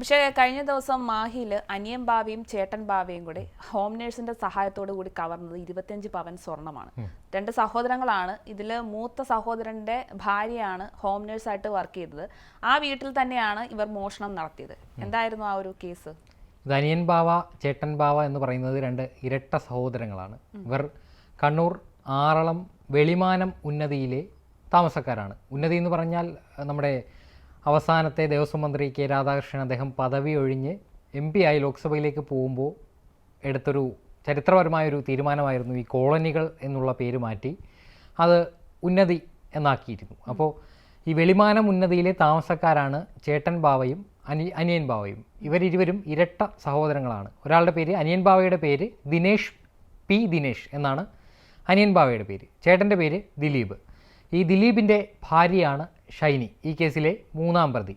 പക്ഷേ കഴിഞ്ഞ ദിവസം മാഹിയിൽ അനിയൻ ബാവയും ചേട്ടൻ ബാവയും കൂടി ഹോം നേഴ്സിന്റെ സഹായത്തോടു കൂടി കവർന്നത് ഇരുപത്തിയഞ്ച് പവൻ സ്വർണമാണ്. രണ്ട് സഹോദരങ്ങളാണ്. ഇതിൽ മൂത്ത സഹോദരന്റെ ഭാര്യയാണ് ഹോം നേഴ്സായിട്ട് വർക്ക് ചെയ്തത്. ആ വീട്ടിൽ തന്നെയാണ് ഇവർ മോഷണം നടത്തിയത്. എന്തായിരുന്നു ആ ഒരു കേസ്? ഇത് അനിയൻ ബാവ ചേട്ടൻ ബാവ എന്ന് പറയുന്നത് രണ്ട് ഇരട്ട സഹോദരങ്ങളാണ്. ഇവർ കണ്ണൂർ ആറളം വെളിമാനം ഉന്നതിയിലെ താമസക്കാരാണ്. ഉന്നതി എന്ന് പറഞ്ഞാൽ നമ്മുടെ അവസാനത്തെ ദേവസ്വം മന്ത്രി കെ രാധാകൃഷ്ണൻ അദ്ദേഹം പദവി ഒഴിഞ്ഞ് എം പി ആയി ലോക്സഭയിലേക്ക് പോകുമ്പോൾ എടുത്തൊരു ചരിത്രപരമായൊരു തീരുമാനമായിരുന്നു ഈ കോളനികൾ എന്നുള്ള പേര് മാറ്റി അത് ഉന്നതി എന്നാക്കിയിരുന്നു. അപ്പോൾ ഈ വെളിമാനം ഉന്നതിയിലെ താമസക്കാരാണ് ചേട്ടൻ ബാവയും അനി അനിയൻ ബാവയും. ഇവരിരുവരും ഇരട്ട സഹോദരങ്ങളാണ്. ഒരാളുടെ പേര് അനിയൻ ബാവയുടെ പേര് ദിനേഷ് പി ദിനേഷ് എന്നാണ് അനിയൻ ബാവയുടെ പേര്. ചേട്ടന്റെ പേര് ദിലീപ്. ഈ ദിലീപിന്റെ ഭാര്യയാണ് ഷൈനി ഈ കേസിലെ മൂന്നാം പ്രതി.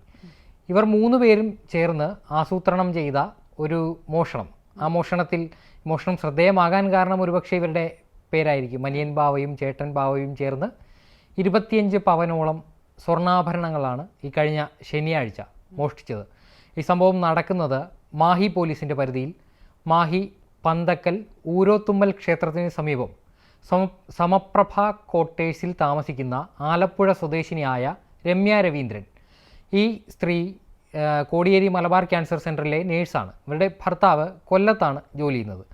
ഇവർ മൂന്ന് പേരും ചേർന്ന് ആസൂത്രണം ചെയ്ത ഒരു മോഷണം. ആ മോഷണത്തിൽ മോഷണം ശ്രദ്ധേയമാകാൻ കാരണം ഒരുപക്ഷെ ഇവരുടെ പേരായിരിക്കും. മലിയൻ ബാവയും ചേട്ടൻ ബാവയും ചേർന്ന് ഇരുപത്തിയഞ്ച് പവനോളം സ്വർണാഭരണങ്ങളാണ് ഈ കഴിഞ്ഞ ശനിയാഴ്ച മോഷ്ടിച്ചത്. ഈ സംഭവം നടക്കുന്നത് മാഹി പോലീസിന്റെ പരിധിയിൽ. മാഹി പന്തക്കൽ ഊരോത്തുമ്മൽ ക്ഷേത്രത്തിന് സമീപം. സമ സമപ്രഭ കോട്ടേഴ്സിൽ താമസിക്കുന്ന ആലപ്പുഴ സ്വദേശിനിയായ രമ്യ രവീന്ദ്രൻ. ഈ സ്ത്രീ കോടിയേരി മലബാർ ക്യാൻസർ സെന്ററിലെ നേഴ്സാണ്. ഇവരുടെ ഭർത്താവ് കൊല്ലത്താണ് ജോലി ചെയ്യുന്നത്.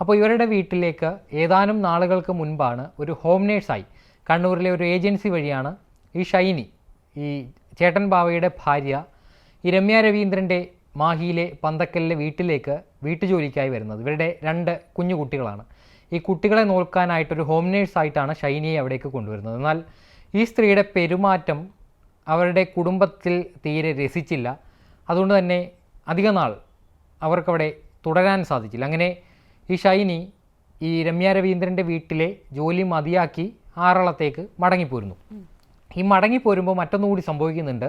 അപ്പോൾ ഇവരുടെ വീട്ടിലേക്ക് ഏതാനും നാളുകൾക്ക് മുൻപാണ് ഒരു ഹോം നേഴ്സായി. കണ്ണൂരിലെ ഒരു ഏജൻസി വഴിയാണ് ഈ ഷൈനി ഈ ചേട്ടൻ ബാവയുടെ ഭാര്യ ഈ രമ്യ രവീന്ദ്രന്റെ മാഹിയിലെ പന്തക്കലിലെ വീട്ടിലേക്ക് വീട്ടുജോലിക്കായി വരുന്നത്. ഇവരുടെ രണ്ട് കുഞ്ഞു കുട്ടികളാണ് ഈ കുട്ടികളെ നോക്കാനായിട്ടൊരു ഹോം നേഴ്സായിട്ടാണ് ഷൈനിയെ അവിടേക്ക് കൊണ്ടുവരുന്നത്. എന്നാൽ ഈ സ്ത്രീയുടെ പെരുമാറ്റം അവരുടെ കുടുംബത്തിൽ തീരെ രസിച്ചില്ല. അതുകൊണ്ട് തന്നെ അധിക നാൾ അവർക്കവിടെ തുടരാൻ സാധിച്ചില്ല. അങ്ങനെ ഈ ഷൈനി ഈ രമ്യ രവീന്ദ്രന്റെ വീട്ടിലെ ജോലി മതിയാക്കി ആറളത്തേക്ക് മടങ്ങിപ്പോരുന്നു. ഈ മടങ്ങിപ്പോരുമ്പോൾ മറ്റൊന്നുകൂടി സംഭവിക്കുന്നുണ്ട്.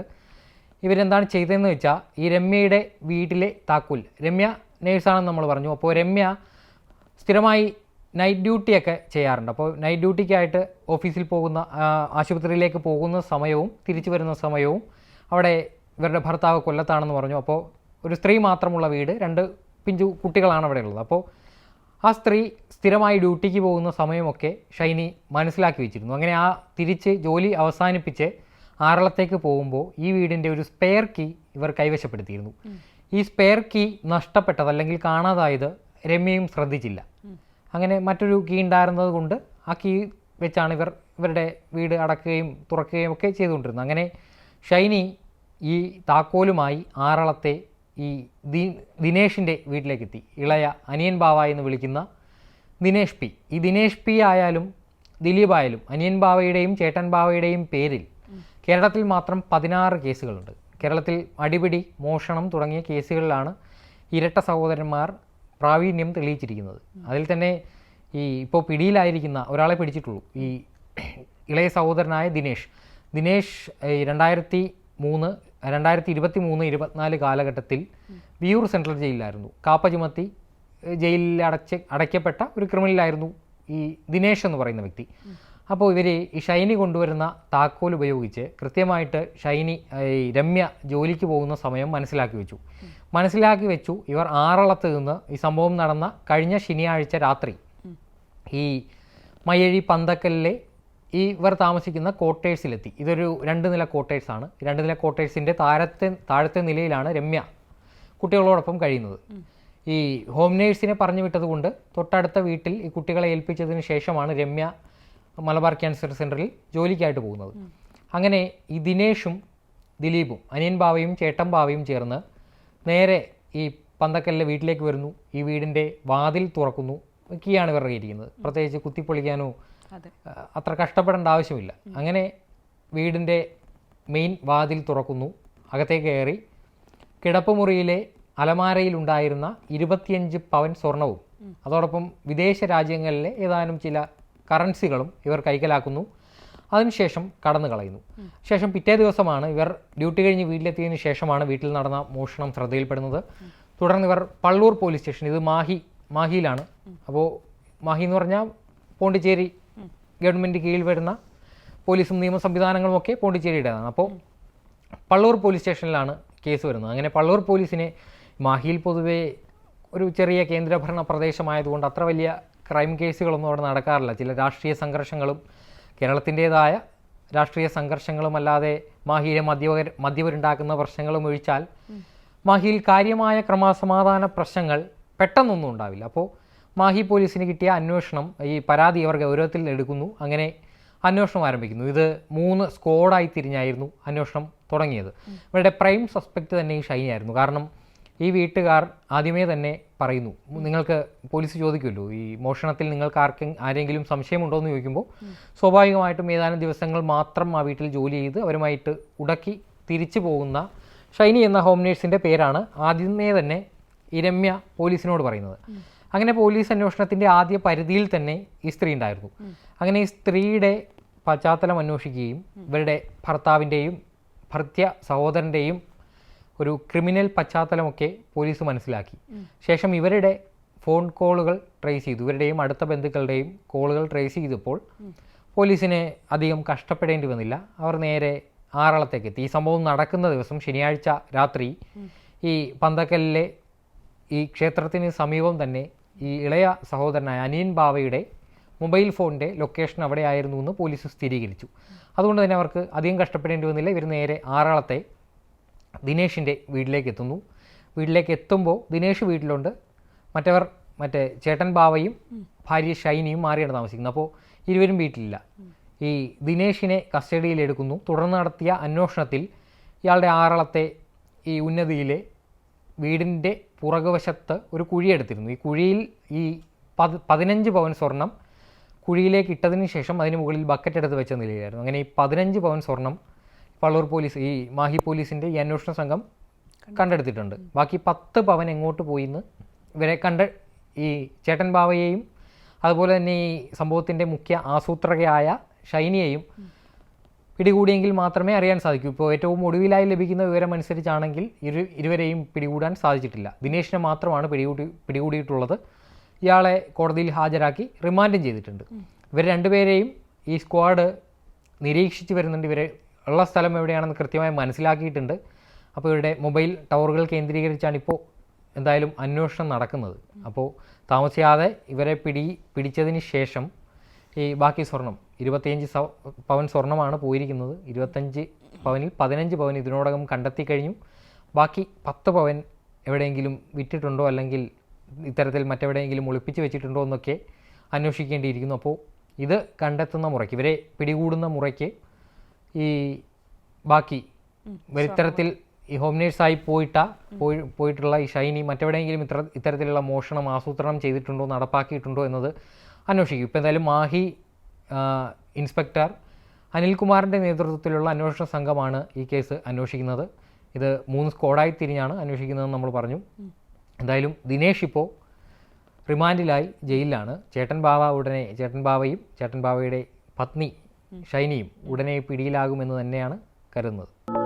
ഇവരെന്താണ് ചെയ്തതെന്ന് വെച്ചാൽ ഈ രമ്യയുടെ വീട്ടിലെ താക്കോൽ രമ്യ നേഴ്സാണെന്ന് നമ്മൾ പറഞ്ഞു. അപ്പോൾ രമ്യ സ്ഥിരമായി നൈറ്റ് ഡ്യൂട്ടിയൊക്കെ ചെയ്യാറുണ്ട്. അപ്പോൾ നൈറ്റ് ഡ്യൂട്ടിക്കായിട്ട് ഓഫീസിൽ പോകുന്ന ആശുപത്രിയിലേക്ക് പോകുന്ന സമയവും തിരിച്ചു വരുന്ന സമയവും അവിടെ ഇവരുടെ ഭർത്താവ് കൊല്ലത്താണെന്ന് പറഞ്ഞു. അപ്പോൾ ഒരു സ്ത്രീ മാത്രമുള്ള വീട് രണ്ട് പിഞ്ചു കുട്ടികളാണ് അവിടെ ഉള്ളത്. അപ്പോൾ ആ സ്ത്രീ സ്ഥിരമായി ഡ്യൂട്ടിക്ക് പോകുന്ന സമയമൊക്കെ ഷൈനി മനസ്സിലാക്കി വെച്ചിരുന്നു. അങ്ങനെ ആ തിരിച്ച് ജോലി അവസാനിപ്പിച്ച് ആറളത്തേക്ക് പോകുമ്പോൾ ഈ വീടിന്റെ ഒരു സ്പെയർ കീ ഇവർ കൈവശപ്പെടുത്തിയിരുന്നു. ഈ സ്പെയർ കീ നഷ്ടപ്പെട്ടത് അല്ലെങ്കിൽ കാണാതായത് രമ്യയും ശ്രദ്ധിച്ചില്ല. അങ്ങനെ മറ്റൊരു കീ ഉണ്ടായിരുന്നത് കൊണ്ട് ആ കീ വെച്ചാണ് ഇവർ ഇവരുടെ വീട് അടക്കുകയും തുറക്കുകയും ഒക്കെ ചെയ്തുകൊണ്ടിരുന്നത്. അങ്ങനെ ഷൈനി ഈ താക്കോലുമായി ആറളത്തെ ഈ ദി ദിനേഷിന്റെ വീട്ടിലേക്കെത്തി. ഇളയ അനിയൻ ബാവ എന്ന് വിളിക്കുന്ന ദിനേഷ് പി. ഈ ദിനേഷ് പി ആയാലും ദിലീപ് ആയാലും അനിയൻ ബാവയുടെയും ചേട്ടൻ ബാവയുടെയും പേരിൽ കേരളത്തിൽ മാത്രം പതിനാറ് കേസുകളുണ്ട്. കേരളത്തിൽ അടിപിടി മോഷണം തുടങ്ങിയ കേസുകളിലാണ് ഇരട്ട സഹോദരന്മാർ പ്രാവീണ്യം തെളിയിച്ചിരിക്കുന്നത്. അതിൽ തന്നെ ഈ ഇപ്പോൾ പിടിയിലായിരിക്കുന്ന ഒരാളെ പിടിച്ചിട്ടുള്ളൂ. ഈ ഇളയ സഹോദരനായ ദിനേഷ്. ദിനേഷ് രണ്ടായിരത്തി മൂന്ന് രണ്ടായിരത്തി ഇരുപത്തി മൂന്ന് ഇരുപത്തിനാല് കാലഘട്ടത്തിൽ വിയൂർ സെൻട്രൽ ജയിലിലായിരുന്നു. കാപ്പ ചുമത്തി ജയിലിൽ അടച്ച് അടയ്ക്കപ്പെട്ട ഒരു ക്രിമിനലായിരുന്നു ഈ ദിനേഷ് എന്ന് പറയുന്ന വ്യക്തി. അപ്പോൾ ഇവർ ഈ ഷൈനി കൊണ്ടുവരുന്ന താക്കോൽ ഉപയോഗിച്ച് കൃത്യമായിട്ട് ഷൈനി ഈ രമ്യ ജോലിക്ക് പോകുന്ന സമയം മനസ്സിലാക്കി വെച്ചു. മനസ്സിലാക്കി വെച്ചു. ഇവർ ആറളത്ത് നിന്ന് ഈ സംഭവം നടന്ന കഴിഞ്ഞ ശനിയാഴ്ച രാത്രി ഈ മയ്യഴി പന്തക്കലിലെ ഈ ഇവർ താമസിക്കുന്ന ക്വാർട്ടേഴ്സിലെത്തി. ഇതൊരു രണ്ട് നില ക്വാർട്ടേഴ്സാണ്. രണ്ട് നില ക്വാർട്ടേഴ്സിന്റെ താഴത്തെ താഴത്തെ നിലയിലാണ് രമ്യ കുട്ടികളോടൊപ്പം കഴിയുന്നത്. ഈ ഹോം നേഴ്സിനെ പറഞ്ഞു വിട്ടതുകൊണ്ട് തൊട്ടടുത്ത വീട്ടിൽ ഈ കുട്ടികളെ ഏൽപ്പിച്ചതിന് ശേഷമാണ് രമ്യ മലബാർ ക്യാൻസർ സെന്ററിൽ ജോലിക്കായിട്ട് പോകുന്നത്. അങ്ങനെ ഈ ദിനേഷും ദിലീപും അനിയൻ ബാവയും ചേട്ടൻ ബാവയും ചേർന്ന് നേരെ ഈ പന്തക്കല്ലിലെ വീട്ടിലേക്ക് വരുന്നു. ഈ വീടിന്റെ വാതിൽ തുറക്കുന്നു. കീയാണ് ഇവരുടെ ഇരിക്കുന്നത്. പ്രത്യേകിച്ച് കുത്തിപ്പൊളിക്കാനോ അതെ. അത്ര കഷ്ടപ്പെടേണ്ട ആവശ്യമില്ല. അങ്ങനെ വീടിന്റെ മെയിൻ വാതിൽ തുറക്കുന്നു. അകത്തേക്ക് കയറി കിടപ്പുമുറിയിലെ അലമാരയിലുണ്ടായിരുന്ന ഇരുപത്തിയഞ്ച് പവൻ സ്വർണവും അതോടൊപ്പം വിദേശ രാജ്യങ്ങളിലെ ഏതാനും ചില കറൻസികളും ഇവർ കൈക്കലാക്കുന്നു. അതിനുശേഷം കടന്നു കളയുന്നു. ശേഷം പിറ്റേ ദിവസമാണ് ഇവർ ഡ്യൂട്ടി കഴിഞ്ഞ് വീട്ടിലെത്തിയതിനു ശേഷമാണ് വീട്ടിൽ നടന്ന മോഷണം ശ്രദ്ധയിൽപ്പെടുന്നത്. തുടർന്ന് ഇവർ പള്ളൂർ പോലീസ് സ്റ്റേഷൻ ഇത് മാഹി മാഹിയിലാണ്. അപ്പോൾ മാഹി എന്ന് പറഞ്ഞാൽ പോണ്ടിച്ചേരി ഗവൺമെന്റ് കീഴിൽ വരുന്ന പോലീസും നിയമ സംവിധാനങ്ങളും ഒക്കെ പോണ്ടിച്ചേരിയുടേതാണ്. അപ്പോൾ പള്ളൂർ പോലീസ് സ്റ്റേഷനിലാണ് കേസ് വരുന്നത്. അങ്ങനെ പള്ളൂർ പോലീസിനെ മാഹിയിൽ പൊതുവേ ഒരു ചെറിയ കേന്ദ്രഭരണ പ്രദേശമായതുകൊണ്ട് അത്ര വലിയ ക്രൈം കേസുകളൊന്നും അവിടെ നടക്കാറില്ല. ചില രാഷ്ട്രീയ സംഘർഷങ്ങളും കേരളത്തിന്റേതായ രാഷ്ട്രീയ സംഘർഷങ്ങളും അല്ലാതെ മാഹിയിലെ മദ്യവർ മദ്യവരുണ്ടാക്കുന്ന പ്രശ്നങ്ങളും ഒഴിച്ചാൽ മാഹിയിൽ കാര്യമായ ക്രമസമാധാന പ്രശ്നങ്ങൾ പെട്ടെന്നൊന്നും ഉണ്ടാവില്ല. അപ്പോൾ മാഹി പോലീസിന് കിട്ടിയ അന്വേഷണം ഈ പരാതി അവർ ഗൗരവത്തിൽ എടുക്കുന്നു. അങ്ങനെ അന്വേഷണം ആരംഭിക്കുന്നു. ഇത് മൂന്ന് സ്ക്വാഡായി തിരിഞ്ഞായിരുന്നു അന്വേഷണം തുടങ്ങിയത്. ഇവരുടെ പ്രൈം സസ്പെക്റ്റ് തന്നെ ഈ ഷൈനായിരുന്നു കാരണം ഈ വീട്ടുകാർ ആദ്യമേ തന്നെ പറയുന്നു. നിങ്ങൾക്ക് പോലീസ് ചോദിക്കുമല്ലോ ഈ മോഷണത്തിൽ നിങ്ങൾക്ക് ആർക്കും ആരെങ്കിലും സംശയമുണ്ടോ എന്ന് ചോദിക്കുമ്പോൾ സ്വാഭാവികമായിട്ടും ഏതാനും ദിവസങ്ങൾ മാത്രം ആ വീട്ടിൽ ജോലി ചെയ്ത് അവരുമായിട്ട് ഉടക്കി തിരിച്ചു പോകുന്ന ഷൈനി എന്ന ഹോം നേഴ്സിന്റെ പേരാണ് ആദ്യമേ തന്നെ ഇരമ്യ രമ്യ പോലീസിനോട് പറയുന്നത്. അങ്ങനെ പോലീസ് അന്വേഷണത്തിന്റെ ആദ്യ പരിധിയിൽ തന്നെ ഈ സ്ത്രീ ഉണ്ടായിരുന്നു. അങ്ങനെ ഈ സ്ത്രീയുടെ പശ്ചാത്തലം അന്വേഷിക്കുകയും ഇവരുടെ ഭർത്താവിന്റെയും ഭർത്യ സഹോദരന്റെയും ഒരു ക്രിമിനൽ പശ്ചാത്തലമൊക്കെ പോലീസ് മനസ്സിലാക്കി. ശേഷം ഇവരുടെ ഫോൺ കോളുകൾ ട്രേസ് ചെയ്തു. ഇവരുടെയും അടുത്ത ബന്ധുക്കളുടെയും കോളുകൾ ട്രേസ് ചെയ്തപ്പോൾ പോലീസിനെ അധികം കഷ്ടപ്പെടേണ്ടി വന്നില്ല. അവർ നേരെ ആറളത്തേക്ക് എത്തി ഈ സംഭവം നടക്കുന്ന ദിവസം ശനിയാഴ്ച രാത്രി ഈ പന്തക്കല്ലിലെ ഈ ക്ഷേത്രത്തിന് സമീപം തന്നെ ഈ ഇളയ സഹോദരനായ അനിയൻ ബാവയുടെ മൊബൈൽ ഫോണിന്റെ ലൊക്കേഷൻ അവിടെ ആയിരുന്നു എന്ന് പോലീസ് സ്ഥിരീകരിച്ചു. അതുകൊണ്ട് തന്നെ അവർക്ക് അധികം കഷ്ടപ്പെടേണ്ടി വന്നില്ല. ഇവർ നേരെ ആറാളത്തെ ദിനേഷിന്റെ വീട്ടിലേക്ക് എത്തുന്നു വീട്ടിലേക്ക് എത്തുമ്പോൾ ദിനേഷ് വീട്ടിലുണ്ട്. മറ്റവർ മറ്റേ ചേട്ടൻ ബാവയും ഭാര്യ ഷൈനിയും മാറിയാണ് താമസിക്കുന്നത്. അപ്പോൾ ഇരുവരും വീട്ടിലില്ല. ഈ ദിനേഷിനെ കസ്റ്റഡിയിൽ എടുക്കുന്നു. തുടർന്ന് നടത്തിയ അന്വേഷണത്തിൽ ഇയാളുടെ ആറളത്തെ ഈ ഉന്നതിയിലെ വീടിന്റെ പുറകുവശത്ത് ഒരു കുഴിയെടുത്തിരുന്നു ഈ കുഴിയിൽ ഈ പത് പതിനഞ്ച് പവൻ സ്വർണം കുഴിയിലേക്ക് ഇട്ടതിന് ശേഷം അതിന് മുകളിൽ ബക്കറ്റ് എടുത്ത് വെച്ച നിലയിലായിരുന്നു. അങ്ങനെ ഈ പതിനഞ്ച് പവൻ സ്വർണം പള്ളൂർ പോലീസ് ഈ മാഹി പോലീസിന്റെ ഈ അന്വേഷണ സംഘം കണ്ടെടുത്തിട്ടുണ്ട്. ബാക്കി പത്ത് പവൻ എങ്ങോട്ട് പോയി എന്ന് ഇവരെ കണ്ട് ഈ ചേട്ടൻ ബാവയെയും അതുപോലെ തന്നെ ഈ സംഭവത്തിന്റെ മുഖ്യ ആസൂത്രകയായ ഷൈനിയെയും പിടികൂടിയെങ്കിൽ മാത്രമേ അറിയാൻ സാധിക്കൂ. ഇപ്പോൾ ഏറ്റവും ഒടുവിലായി ലഭിക്കുന്ന വിവരം അനുസരിച്ചാണെങ്കിൽ ഇരു ഇരുവരെയും പിടികൂടാൻ സാധിച്ചിട്ടില്ല. ദിനേശിനെ മാത്രമാണ് പിടികൂടി പിടികൂടിയിട്ടുള്ളത്. ഇയാളെ കോടതിയിൽ ഹാജരാക്കി റിമാൻഡും ചെയ്തിട്ടുണ്ട്. ഇവർ രണ്ടുപേരെയും ഈ സ്ക്വാഡ് നിരീക്ഷിച്ച് വരുന്നുണ്ട്. ഇവരെ ഉള്ള സ്ഥലം എവിടെയാണെന്ന് കൃത്യമായി മനസ്സിലാക്കിയിട്ടുണ്ട്. അപ്പോൾ ഇവിടെ മൊബൈൽ ടവറുകൾ കേന്ദ്രീകരിച്ചാണ് ഇപ്പോൾ എന്തായാലും അന്വേഷണം നടക്കുന്നത്. അപ്പോൾ താമസിയാതെ ഇവരെ പിടി പിടിച്ചതിന് ശേഷം ഈ ബാക്കി സ്വർണം ഇരുപത്തിയഞ്ച് പവൻ സ്വർണമാണ് പോയിരിക്കുന്നത്. ഇരുപത്തഞ്ച് പവനിൽ പതിനഞ്ച് പവൻ ഇതിനോടകം കണ്ടെത്തി കഴിഞ്ഞു. ബാക്കി പത്ത് പവൻ എവിടെയെങ്കിലും വിറ്റിട്ടുണ്ടോ അല്ലെങ്കിൽ ഇത്തരത്തിൽ മറ്റെവിടെയെങ്കിലും ഒളിപ്പിച്ച് വെച്ചിട്ടുണ്ടോ എന്നൊക്കെ അന്വേഷിക്കേണ്ടിയിരിക്കുന്നു. അപ്പോൾ ഇത് കണ്ടെത്തുന്ന മുറയ്ക്ക് ഇവരെ പിടികൂടുന്ന മുറയ്ക്ക് ഈ ബാക്കി ഇത്തരത്തിൽ ഈ ഹോം നേഴ്സായി പോയിട്ട പോയിട്ടുള്ള ഈ ഷൈനി മറ്റെവിടെയെങ്കിലും ഇത്ര ഇത്തരത്തിലുള്ള മോഷണം ആസൂത്രണം ചെയ്തിട്ടുണ്ടോ നടപ്പാക്കിയിട്ടുണ്ടോ എന്നത് അന്വേഷിക്കും. ഇപ്പോൾ എന്തായാലും മാഹി ഇൻസ്പെക്ടർ അനിൽകുമാറിന്റെ നേതൃത്വത്തിലുള്ള അന്വേഷണ സംഘമാണ് ഈ കേസ് അന്വേഷിക്കുന്നത്. ഇത് മൂന്ന് സ്ക്വാഡായി തിരിഞ്ഞാണ് അന്വേഷിക്കുന്നതെന്ന് നമ്മൾ പറഞ്ഞു. എന്തായാലും ദിനേഷ് ഇപ്പോൾ റിമാൻഡിലായി ജയിലിലാണ്. ചേട്ടൻ ബാവ ഉടനെ ചേട്ടൻ ബാവയും ചേട്ടൻ ബാവയുടെ പത്നി ഷൈനിയും ഉടനെ പിടിയിലാകുമെന്ന് തന്നെയാണ് കരുതുന്നത്.